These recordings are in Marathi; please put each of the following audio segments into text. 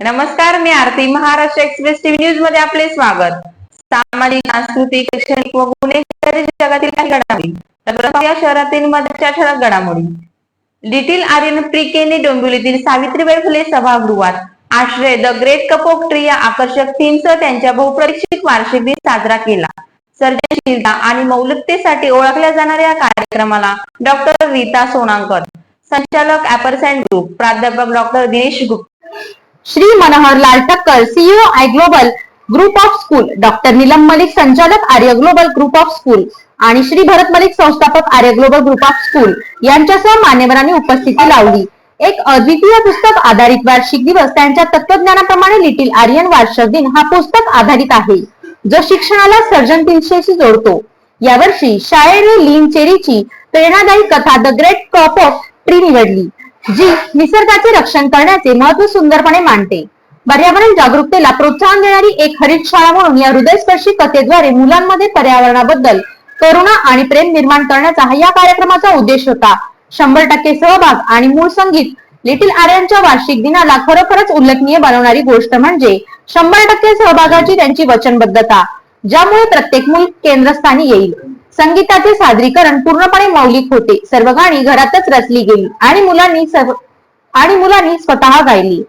नमस्कार मी आरती महाराष्ट्र एक्सप्रेस टीव्ही न्यूजमध्ये आपले स्वागत. सामाजिक सांस्कृतिक शैक्षणिक व गुन्हेगारी जगातील काही घडामोडी. तर प्रथम या शहरातील मध्यच्या ठळक घडामोडी. लिटिल आर्यन प्रिकेने डोंबिवलीतील सावित्रीबाई फुले सभागृहात आश्रय द ग्रेट कपोक ट्री या आकर्षक थीमसह त्यांच्या बहुप्रतीक्षित वार्षिक दिन साजरा केला. सर्जनशीलता आणि मौलिकतेसाठी ओळखल्या जाणाऱ्या या कार्यक्रमाला डॉक्टर रीता सोनांकर संचालक ऍपरसँड ग्रुप प्राध्यापक doctor Dinesh Gupta Shri Manohar Lal Takkar CEO I global group of school doctor Neelam Malik संचालक Arya global group of school आणि श्री भरत मलिक संस्थापक Arya global group of school यांच्यासह मान्यवरांनी उपस्थिती लावली. एक अद्वितीय पुस्तक आधारित वार्षिक दिवस. त्यांच्या तत्वज्ञानाप्रमाणे लिटिल आर्यन वार्षिक दिन हा पुस्तक आधारित आहे जो शिक्षणाला सर्जनशीलतेशी जोडतो. यावर्षी शाळेने लीन चेरीची प्रेरणादायी कथा the great kapok tree निवडली. जी निसर्गाचे रक्षण करण्याचे महत्त्व सुंदरपणे मांडते. पर्यावरण जागरूकतेला प्रोत्साहन देणारी एक हरित शाळा म्हणून या हृदयस्पर्शी कथेद्वारे मुलांमध्ये पर्यावरणाबद्दल करुणा आणि प्रेम निर्माण करण्याचा हा या कार्यक्रमाचा उद्देश होता. शंभर टक्के सहभाग आणि मूळ संगीत लिटिल आर्यांच्या वार्षिक दिनाला खरोखरच उल्लेखनीय बनवणारी गोष्ट म्हणजे शंभर टक्के सहभागाची त्यांची वचनबद्धता ज्यामुळे प्रत्येक मूल केंद्रस्थानी येईल. संगीताचे सादरीकरण पूर्णपणे मौलिक होते. सर्व गाणी घरातच रचली गेली आणि मुलांनी आणि मुलांनी स्वतः गायली.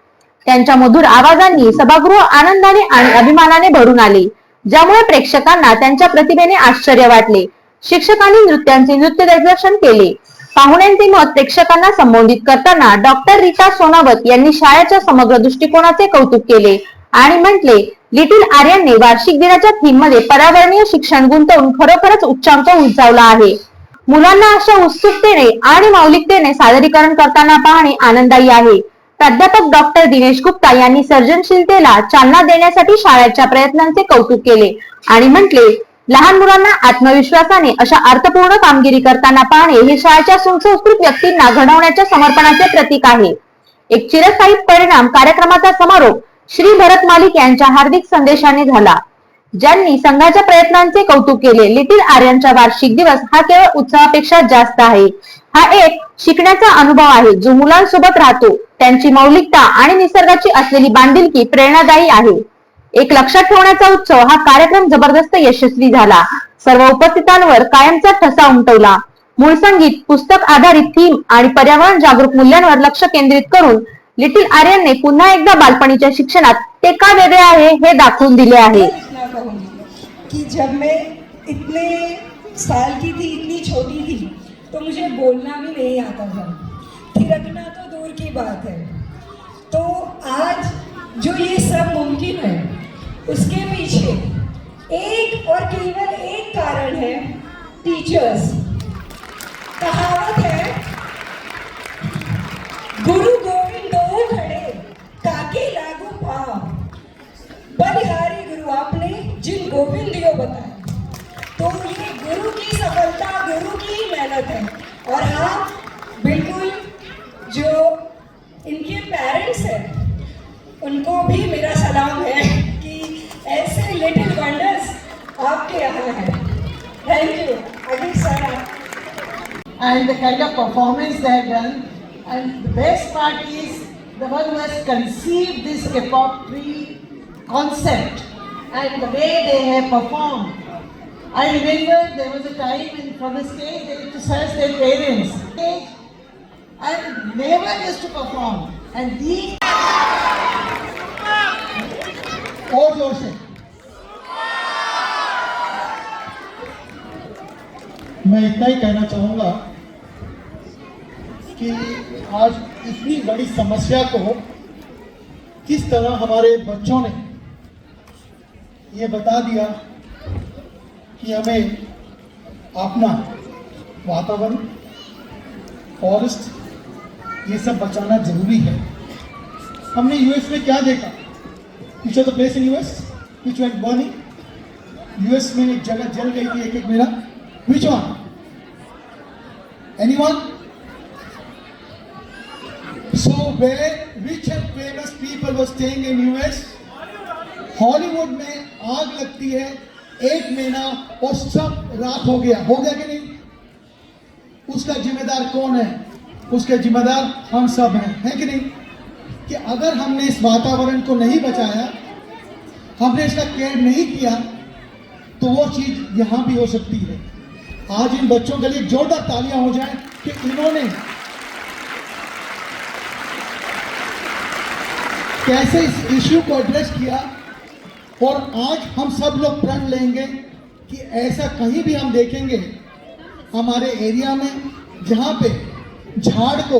त्यांच्या मधुर आवाजांनी सभागृह आनंदाने आणि अभिमानाने भरून आले ज्यामुळे प्रेक्षकांना त्यांच्या प्रतिभेने आश्चर्य वाटले. शिक्षकांनी नृत्यांचे नृत्य दिग्दर्शन केले. पाहुण्यांचे मत प्रेक्षकांना संबोधित करताना डॉक्टर रीता सोनावत यांनी शाळेच्या समग्र दृष्टिकोनाचे कौतुक केले आणि म्हटले लिटिल आर्यनने वार्षिक दिनाच्या थीममध्ये पर्यावरणीय शिक्षण गुंतवून खरोखरच उच्चांक उंचावला आहे. मुलांना अशा उत्सुकतेने आणि मौलिकतेने सादरीकरण करताना पाहणे आनंददायी आहे. प्राध्यापक डॉक्टर दिनेश गुप्ता यांनी सर्जनशीलतेला चालना देण्यासाठी शाळेच्या प्रयत्नांचे कौतुक केले आणि म्हटले लहान मुलांना आत्मविश्वासाने अशा अर्थपूर्ण कामगिरी करताना पाहणे हे शाळेच्या सुसंस्कृत व्यक्तींना घडवण्याच्या समर्पणाचे प्रतीक आहे. एक चिरस्थायी परिणाम कार्यक्रमाचा समारोप श्री भरत मालिक यांच्या हार्दिक संदेशाने झाला. ज्यांनी संघाच्या प्रयत्नांचे कौतुक केले लिटिल आर्यांचा वार्षिक दिवस हा केवळ उत्सवापेक्षा जास्त आहे. हा एक शिकण्याचा अनुभव आहे जो मुलांसोबत राहतो. त्यांची मौलिकता आणि निसर्गाची असलेली बांधिलकी प्रेरणादायी आहे. एक लक्षात ठेवण्याचा उत्सव हा कार्यक्रम जबरदस्त यशस्वी झाला. सर्व उपस्थितांवर कायमचा ठसा उमटवला. मूळ संगीत पुस्तक आधारित थीम आणि पर्यावरण जागरूक मूल्यांवर लक्ष केंद्रित करून लिटिल आर्यनने पुन्हा एकदा बालपणीच्या शिक्षणात ते का वेगळे आहे हे दाखवून दिले आहे. लिखना कि जब मैं इतने साल की थी इतनी छोटी थी तो मुझे बोलना भी नहीं आता था। थिरकना तो दूर की बात है। तो आज जो ये सब मुमकिन है उसके पीछे एक और केवल एक कारण है टीचर्स कहावत मेहनत है और हाँ बिल्कुल जो इनके पेरेंट्स हैं उनको भी मेरा सलाम है कि ऐसे लिटिल वंडर्स आपके यहाँ हैं थैंक यू अभी sir and the kind of performance they have done. And the best part is the one who has conceived this K-pop tree concept and the way they have performed. I remember there was a time in from the stage they used to their parents and never used to perform. And these और ज़ोर मैं इतना ही कहना चाहूँगा कि आज इतनी बड़ी समस्या को किस तरह हमारे बच्चों ने ये बता दिया कि हमें अपना वातावरण फॉरेस्ट ये सब बचाना ज़रूरी है। हमने यूएस में क्या देखा? Which are the place in US which went burning US में एक जगह जल गई थी एक एक मेरा। Which one anyone So where rich and famous people were staying in US, Hollywood में आग लगती है एक महीना और सब रात हो गया। हो गया कि नहीं? उसका जिम्मेदार कौन है? उसके जिम्मेदार हम सब हैं। है कि नहीं? कि अगर हमने इस वातावरण को नहीं बचाया, हमने इसका केयर नहीं किया तो वो चीज़ यहाँ भी हो सकती है। आज इन बच्चों के लिए जोरदार तालियाँ हो जाए कि इन्होंने कैसे इस इश्यू को एड्रेस किया और आज हम सब लोग प्रण लेंगे कि ऐसा कहीं भी हम देखेंगे हमारे एरिया में जहाँ पे झाड़ को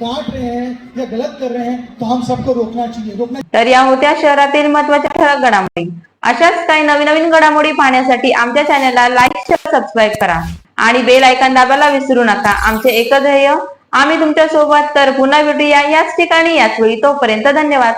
काट रहे हैं या गलत कर रहे हैं तो हम सबको रोकना चाहिए रोकना तर या होत्या शहरातील महत्त्वाच्या ठळक घडामोडी. अशाच काही नवीन नवीन घडामोडी पाहण्यासाठी आमच्या चॅनलला लाईक शेअर सबस्क्राईब करा. आणि बेल आयकॉन दाबायला विसरू नका. आमचे एकच ध्येय आम्ही तुमच्यासोबत तर पुन्हा भेटूया याच ठिकाणी याच वेळी. तोपर्यंत धन्यवाद.